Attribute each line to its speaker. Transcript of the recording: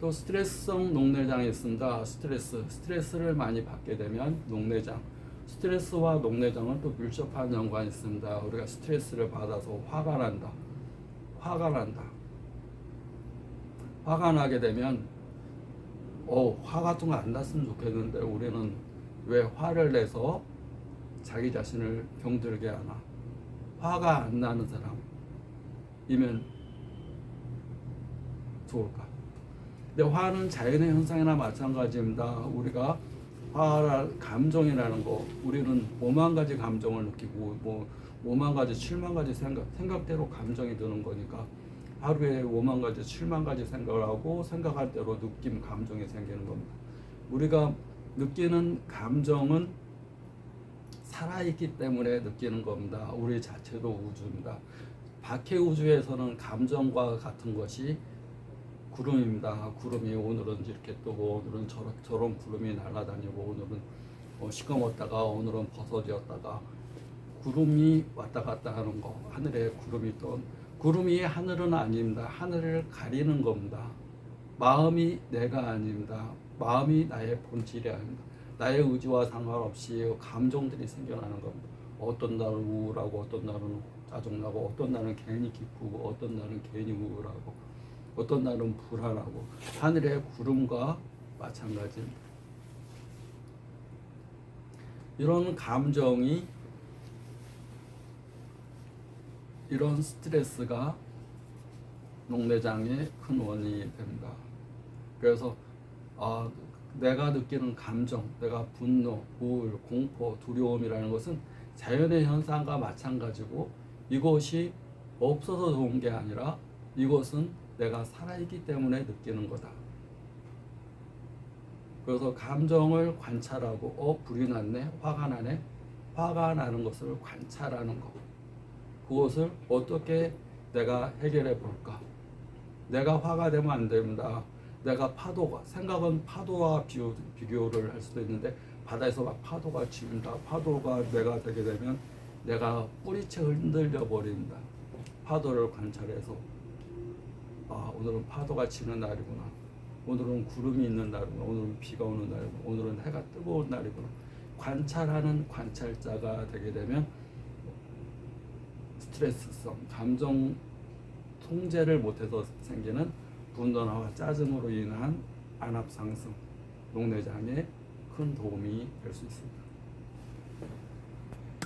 Speaker 1: 또 스트레스성 녹내장이 있습니다. 스트레스, 스트레스를 많이 받게 되면 녹내장, 스트레스와 녹내장은 또 밀접한 연관이 있습니다. 우리가 스트레스를 받아서 화가 난다. 화가 난다. 화가 나게 되면 어, 화 같은 거 안 났으면 좋겠는데 우리는 왜 화를 내서 자기 자신을 병들게 하나? 화가 안 나는 사람이면 좋을까? 근데 화는 자연의 현상이나 마찬가지입니다. 우리가 화라 감정이라는 거 우리는 오만 가지 감정을 느끼고 뭐 오만 가지 칠만 가지 생각 생각대로 감정이 드는 거니까 하루에 오만 가지 칠만 가지 생각을 하고 생각할 대로 느낌 감정이 생기는 겁니다. 우리가 느끼는 감정은 살아있기 때문에 느끼는 겁니다. 우리 자체도 우주입니다. 밖의 우주에서는 감정과 같은 것이 구름입니다. 구름이 오늘은 이렇게 뜨고 오늘은 저런, 저런 구름이 날아다니고 오늘은 어, 시커멓다가 오늘은 버섯이었다가 구름이 왔다 갔다 하는 거 하늘에 구름이 떤 구름이 하늘은 아닙니다. 하늘을 가리는 겁니다. 마음이 내가 아닙니다. 마음이 나의 본질이 아닙니다. 나의 의지와 상관없이 감정들이 생겨나는 겁니다. 어떤 날은 우울하고 어떤 날은 짜증나고 어떤 날은 괜히 기쁘고 어떤 날은 괜히 우울하고 어떤 날은 불안하고 하늘의 구름과 마찬가지입니다. 이런 감정이 이런 스트레스가 녹내장의 큰 원인이 됩니다. 그래서 아, 내가 느끼는 감정, 내가 분노, 우울, 공포, 두려움이라는 것은 자연의 현상과 마찬가지고 이것이 없어서 좋은 게 아니라 이것은 내가 살아있기 때문에 느끼는 거다. 그래서 감정을 관찰하고 어 불이 났네, 화가 나네, 화가 나는 것을 관찰하는 거. 그것을 어떻게 내가 해결해 볼까? 내가 화가 되면 안 됩니다. 내가 파도가 생각은 파도와 비교, 비교를 할 수도 있는데 바다에서 막 파도가 치는다. 파도가 내가 되게 되면 내가 뿌리채 흔들려 버린다. 파도를 관찰해서 아 오늘은 파도가 치는 날이구나. 오늘은 구름이 있는 날이구나. 오늘은 비가 오는 날이구나. 오늘은 해가 뜨거운 날이구나. 관찰하는 관찰자가 되게 되면 스트레스성 감정 통제를 못해서 생기는 분노와 짜증으로 인한 안압 상승, 녹내장에 큰 도움이 될 수 있습니다.